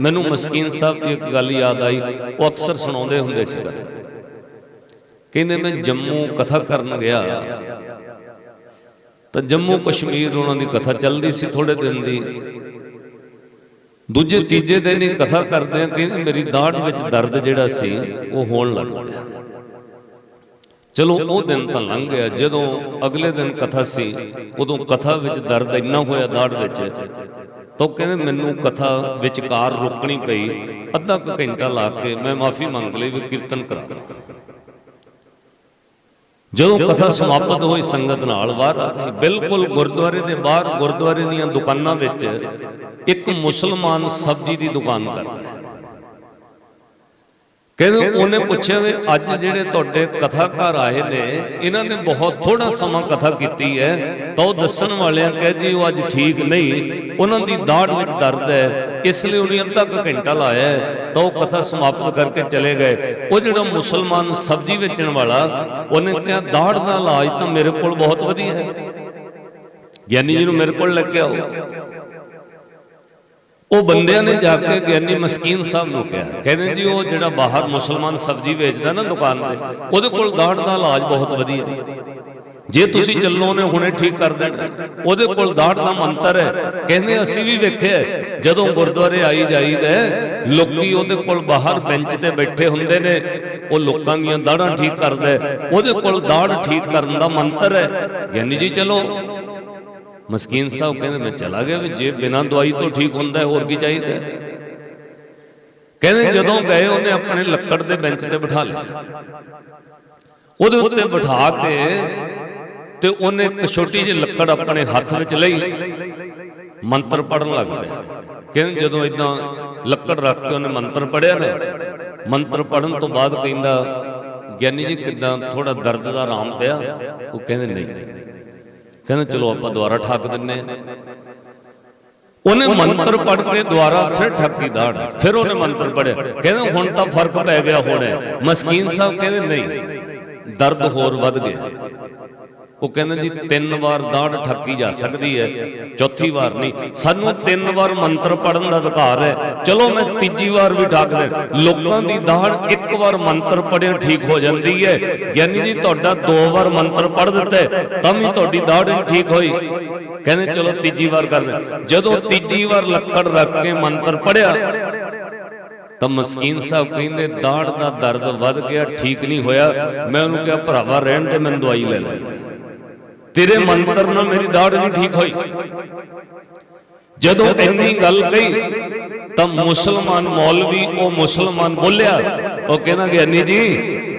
ਮੈਨੂੰ ਮਸਕੀਨ ਸਾਹਿਬ ਦੀ ਇੱਕ ਗੱਲ ਯਾਦ ਆਈ, ਉਹ ਅਕਸਰ ਸੁਣਾਉਂਦੇ ਹੁੰਦੇ ਸੀ ਕਥਾ ਕਹਿੰਦੇ ਮੈਂ ਜੰਮੂ ਕਥਾ ਕਰਨ ਗਿਆ। ਤਾਂ ਜੰਮੂ ਕਸ਼ਮੀਰ ਉਹਨਾਂ ਦੀ ਕਥਾ ਚੱਲਦੀ ਸੀ ਥੋੜੇ ਦਿਨ ਦੀ। ਦੂਜੇ ਤੀਜੇ ਦਿਨ ਹੀ ਕਥਾ ਕਰਦੇ ਆ, ਕਹਿੰਦੇ ਮੇਰੀ ਦਾੜ ਵਿੱਚ ਦਰਦ ਜਿਹੜਾ ਸੀ, ਉਹ ਹੋਣ ਲੱਗ ਪਿਆ। ਚਲੋ ਉਹ ਦਿਨ ਤਾਂ ਲੰਘ ਗਿਆ, ਜਦੋਂ ਅਗਲੇ ਦਿਨ ਕਥਾ ਸੀ, ਉਦੋਂ ਕਥਾ ਵਿੱਚ ਦਰਦ ਇੰਨਾ ਹੋਇਆ ਦਾੜ ਵਿੱਚ ਤਾਂ ਉਹ ਕਹਿੰਦੇ ਮੈਨੂੰ ਕਥਾ ਵਿਚਕਾਰ ਰੋਕਣੀ ਪਈ ਅੱਧਾ ਕੁ ਘੰਟਾ ਲਾ ਕੇ ਮੈਂ ਮਾਫੀ ਮੰਗ ਲਈ ਵੀ ਕੀਰਤਨ ਕਰਾ ਲਾਂ। ਜਦੋਂ ਕਥਾ ਸਮਾਪਤ ਹੋਈ ਸੰਗਤ ਨਾਲ ਬਾਹਰ ਬਿਲਕੁਲ ਗੁਰਦੁਆਰੇ ਦੇ ਬਾਹਰ ਗੁਰਦੁਆਰੇ ਦੀਆਂ ਦੁਕਾਨਾਂ ਵਿੱਚ ਇੱਕ ਮੁਸਲਮਾਨ ਸਬਜ਼ੀ ਦੀ ਦੁਕਾਨ ਕਰਦਾ ਕਹਿੰਦੇ ਉਹਨੇ ਪੁੱਛਿਆ ਵੀ ਅੱਜ ਜਿਹੜੇ ਤੁਹਾਡੇ ਕਥਾਕਾਰ ਆਏ ਨੇ ਇਹਨਾਂ ਨੇ ਬਹੁਤ ਥੋੜਾ ਸਮਾਂ ਕਥਾ ਕੀਤੀ ਹੈ। ਤਾਂ ਉਹ ਦੱਸਣ ਵਾਲਿਆਂ ਕਹੇ ਜੀ ਉਹ ਅੱਜ ਠੀਕ ਨਹੀਂ। ਉਹਨਾਂ ਦੀ ਦਾੜ ਵਿੱਚ ਦਰਦ ਹੈ। ਇਸ ਲਈ ਉਹਨੇ ਅੱਧਾ ਕੁ ਘੰਟਾ ਲਾਇਆ ਤਾਂ ਉਹ ਕਥਾ ਸਮਾਪਤ ਕਰਕੇ ਚਲੇ ਗਏ। ਉਹ ਜਿਹੜਾ ਮੁਸਲਮਾਨ ਸਬਜ਼ੀ ਵੇਚਣ ਵਾਲਾ ਉਹਨੇ ਕਿਹਾ ਦਾੜ ਦਾ ਇਲਾਜ ਤਾਂ ਮੇਰੇ ਕੋਲ ਬਹੁਤ ਵਧੀਆ ਹੈ। ਗਿਆਨੀ ਜੀ ਨੂੰ ਮੇਰੇ ਕੋਲ ਲੈ ਕੇ ਆਓ। ਉਹ ਬੰਦਿਆਂ ਨੇ ਜਾ ਕੇ ਗਿਆਨੀ ਮਸਕੀਨ ਸਾਹਿਬ ਨੂੰ ਕਿਹਾ। ਕਹਿੰਦੇ ਜੀ, ਉਹ ਜਿਹੜਾ ਬਾਹਰ ਮੁਸਲਮਾਨ ਸਬਜ਼ੀ ਵੇਚਦਾ ਨਾ ਦੁਕਾਨ ਤੇ, ਉਹਦੇ ਕੋਲ ਦਾੜ ਦਾ ਇਲਾਜ ਬਹੁਤ ਵਧੀਆ। ਜੇ ਤੁਸੀਂ ਚੱਲੋ ਨੇ ਹੁਣੇ ਠੀਕ ਕਰ ਦੇਣਾ। ਉਹਦੇ ਕੋਲ ਦਾੜ ਦਾ ਮੰਤਰ ਹੈ। ਕਹਿੰਦੇ, ਅਸੀਂ ਵੀ ਵੇਖਿਆ ਜਦੋਂ ਗੁਰਦੁਆਰੇ ਆਈ ਜਾਈਦਾ ਲੋਕੀ ਉਹਦੇ ਕੋਲ ਬਾਹਰ ਬੈਂਚ ਤੇ ਬੈਠੇ ਹੁੰਦੇ ਨੇ, ਉਹ ਲੋਕਾਂ ਦੀਆਂ ਦਾੜਾਂ ਠੀਕ ਕਰਦਾ ਉਹਦੇ ਕੋਲ ਦਾੜ ਠੀਕ ਕਰਨ ਦਾ ਮੰਤਰ ਹੈ। ਗਿਆਨੀ ਜੀ, ਚਲੋ ਮਸਕੀਨ ਸਾਹਿਬ ਕਹਿੰਦੇ ਮੈਂ ਚਲਾ ਗਿਆ ਵੀ ਜੇ ਬਿਨਾਂ ਦਵਾਈ ਤੋਂ ਠੀਕ ਹੁੰਦਾ ਹੋਰ ਕੀ ਚਾਹੀਦਾ ਕਹਿੰਦੇ ਜਦੋਂ ਗਏ ਉਹਨੇ ਆਪਣੇ ਲੱਕੜ ਦੇ ਬੈਂਚ ਤੇ ਬਿਠਾ ਲਿਆ। ਉਹਦੇ ਉੱਤੇ ਬਿਠਾ ਕੇ ਤੇ ਉਹਨੇ ਇੱਕ ਛੋਟੀ ਜਿਹੀ ਲੱਕੜ ਆਪਣੇ ਹੱਥ ਵਿੱਚ ਲਈ। ਮੰਤਰ ਪੜਨ ਲੱਗ ਪਿਆ। ਕਹਿੰਦੇ ਜਦੋਂ ਇਦਾਂ ਲੱਕੜ ਰੱਖ ਕੇ ਉਹਨੇ ਮੰਤਰ ਪੜਿਆ ਨਾ, ਮੰਤਰ ਪੜਨ ਤੋਂ ਬਾਅਦ ਕਹਿੰਦਾ, ਗਿਆਨੀ ਜੀ ਕਿਦਾਂ ਥੋੜਾ ਦਰਦ ਦਾ ਆਰਾਮ ਪਿਆ? ਉਹ ਕਹਿੰਦੇ, ਨਹੀਂ। ਕਹਿੰਦੇ ਚਲੋ ਆਪਾਂ ਦੁਬਾਰਾ ਠੱਕ ਦਿੰਨੇ ਆ। ਉਹਨੇ ਮੰਤਰ ਪੜ੍ਹ ਕੇ ਦੁਬਾਰਾ ਫਿਰ ਠੱਕੀ ਦਾੜ, ਫਿਰ ਉਹਨੇ ਮੰਤਰ ਪੜ੍ਹਿਆ। ਕਹਿੰਦੇ ਹੁਣ ਤਾਂ ਫ਼ਰਕ ਪੈ ਗਿਆ ਹੁਣ ਮਸਕੀਨ ਸਾਹਿਬ ਕਹਿੰਦੇ ਨਹੀਂ, ਦਰਦ ਹੋਰ ਵੱਧ ਗਿਆ। ਉਹ ਕਹਿੰਦੇ ਜੀ, ਤਿੰਨ ਵਾਰ ਦਾੜ ਠੱਕੀ ਜਾ ਸਕਦੀ ਹੈ, ਚੌਥੀ ਵਾਰ ਨਹੀਂ। ਸਾਨੂੰ ਤਿੰਨ ਵਾਰ ਮੰਤਰ ਪੜਨ ਦਾ ਅਧਿਕਾਰ ਹੈ। ਚਲੋ ਮੈਂ ਤੀਜੀ ਵਾਰ ਵੀ ਠੱਕ ਦੇ ਲੋਕਾਂ ਦੀ ਦਾੜ ਇੱਕ ਵਾਰ ਮੰਤਰ ਪੜਿਆ ਠੀਕ ਹੋ ਜਾਂਦੀ ਹੈ। ਗਿਆਨੀ ਜੀ ਤੁਹਾਡਾ ਦੋ ਵਾਰ ਮੰਤਰ ਪੜ ਦਿੱਤਾ ਤਾਂ ਵੀ ਤੁਹਾਡੀ ਦਾੜ ਨਹੀਂ ਠੀਕ ਹੋਈ। ਕਹਿੰਦੇ ਚਲੋ ਤੀਜੀ ਵਾਰ ਕਰਦੇ ਜਦੋਂ ਤੀਜੀ ਵਾਰ ਲੱਕੜ ਰੱਖ ਕੇ ਮੰਤਰ ਪੜਿਆ ਤਾਂ ਮਸਕੀਨ ਸਾਹਿਬ ਕਹਿੰਦੇ, ਦਾੜ ਦਾ ਦਰਦ ਵੱਧ ਗਿਆ, ਠੀਕ ਨਹੀਂ ਹੋਇਆ। ਮੈਂ ਉਹਨੂੰ ਕਿਹਾ, ਭਰਾਵਾ ਰਹਿਣ ਤੇ ਮੈਨੂੰ ਦਵਾਈ ਲੈ ਲੈ ਤੇਰੇ ਮੰਤਰ ਨਾਲ ਮੇਰੀ ਦਾੜ ਨਹੀਂ ਠੀਕ ਹੋਈ। ਜਦੋਂ ਇੰਨੀ ਗੱਲ ਕਹੀ, ਤਾਂ ਮੁਸਲਮਾਨ ਮੌਲਵੀ ਉਹ ਮੁਸਲਮਾਨ ਬੋਲਿਆ, ਉਹ ਕਹਿੰਦਾ ਗਿਆਨੀ ਜੀ,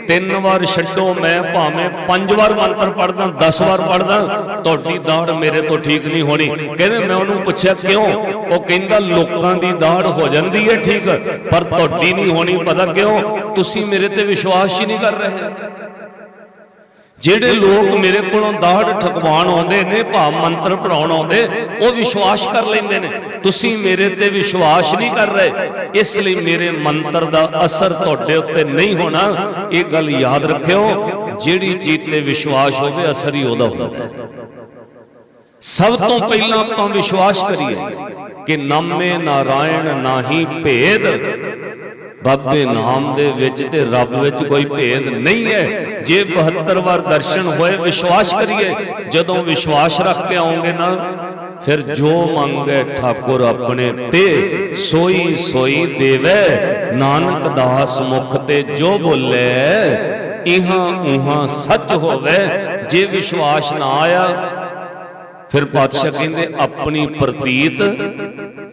ਤਿੰਨ ਵਾਰ ਛੱਡੋ, ਮੈਂ ਭਾਵੇਂ ਪੰਜ ਵਾਰ ਮੰਤਰ ਪੜਦਾ 10 ਵਾਰ ਪੜਦਾ ਤੁਹਾਡੀ ਦਾੜ ਮੇਰੇ ਤੋਂ ਠੀਕ ਨਹੀਂ ਹੋਣੀ। ਕਹਿੰਦੇ ਮੈਂ ਉਹਨੂੰ ਪੁੱਛਿਆ, ਕਿਉਂ? ਉਹ ਕਹਿੰਦਾ, ਲੋਕਾਂ ਦੀ ਦਾੜ ਹੋ ਜਾਂਦੀ ਹੈ ਠੀਕ, ਪਰ ਤੁਹਾਡੀ ਨਹੀਂ ਹੋਣੀ, ਪਤਾ ਕਿਉਂ? ਤੁਸੀਂ ਮੇਰੇ ਤੇ ਵਿਸ਼ਵਾਸ ਹੀ ਨਹੀਂ ਕਰ ਰਹੇ। ਜਿਹੜੇ ਲੋਕ ਮੇਰੇ ਕੋਲੋਂ ਦਾੜ ਠਕਵਾਣ ਆਉਂਦੇ ਨੇ, ਭਾਵ ਮੰਤਰ ਪੜਾਉਣ ਆਉਂਦੇ, ਉਹ ਵਿਸ਼ਵਾਸ ਕਰ ਲੈਂਦੇ ਨੇ। ਤੁਸੀਂ ਮੇਰੇ ਤੇ ਵਿਸ਼ਵਾਸ ਨਹੀਂ ਕਰ ਰਹੇ। ਇਸ ਲਈ ਮੇਰੇ ਮੰਤਰ ਦਾ ਅਸਰ ਤੁਹਾਡੇ ਉੱਤੇ ਨਹੀਂ ਹੋਣਾ। ਇਹ ਗੱਲ ਯਾਦ ਰੱਖਿਓ, ਜਿਹੜੀ ਚੀਜ਼ ਤੇ ਵਿਸ਼ਵਾਸ ਹੋਵੇ, ਅਸਰ ਹੀ ਉਹਦਾ ਹੁੰਦਾ ਹੈ। ਸਭ ਤੋਂ ਪਹਿਲਾਂ ਆਪਾਂ ਵਿਸ਼ਵਾਸ ਕਰੀਏ ਕਿ ਨਾਮੇ ਨਾਰਾਇਣ ਨਾਹੀ ਭੇਦ ਬਾਬੇ ਨਾਮ ਦੇ ਵਿੱਚ ਤੇ ਰੱਬ ਵਿੱਚ ਕੋਈ ਭੇਦ ਨਹੀਂ ਹੈ। ਜੇ 72 ਵਾਰ ਦਰਸ਼ਨ ਹੋਏ, ਵਿਸ਼ਵਾਸ ਕਰੀਏ, ਜਦੋਂ ਵਿਸ਼ਵਾਸ ਰੱਖ ਕੇ ਆਉਂਗੇ ਨਾ, ਫਿਰ ਜੋ ਮੰਗੇ ਠਾਕੁਰ ਆਪਣੇ ਤੇ, ਸੋਈ ਸੋਈ ਦੇਵੇ, ਨਾਨਕ ਦਾਸ ਮੁਖ ਤੇ ਜੋ ਬੋਲੇ, ਇਹਾਂ ਉਹਾਂ ਸੱਚ ਹੋਵੇ, ਜੇ ਵਿਸ਼ਵਾਸ ਨਾ ਆਇਆ, ਫਿਰ ਪਾਤਸ਼ਾਹ ਕਹਿੰਦੇ, ਆਪਣੀ ਪ੍ਰਤੀਤ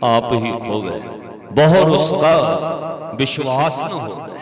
ਆਪ ਹੀ ਖੋਵੇ। ਬਹੁਰ ਉਸਕਾ ਵਿਸ਼ਵਾਸ ਨਾ ਹੋਵੇ।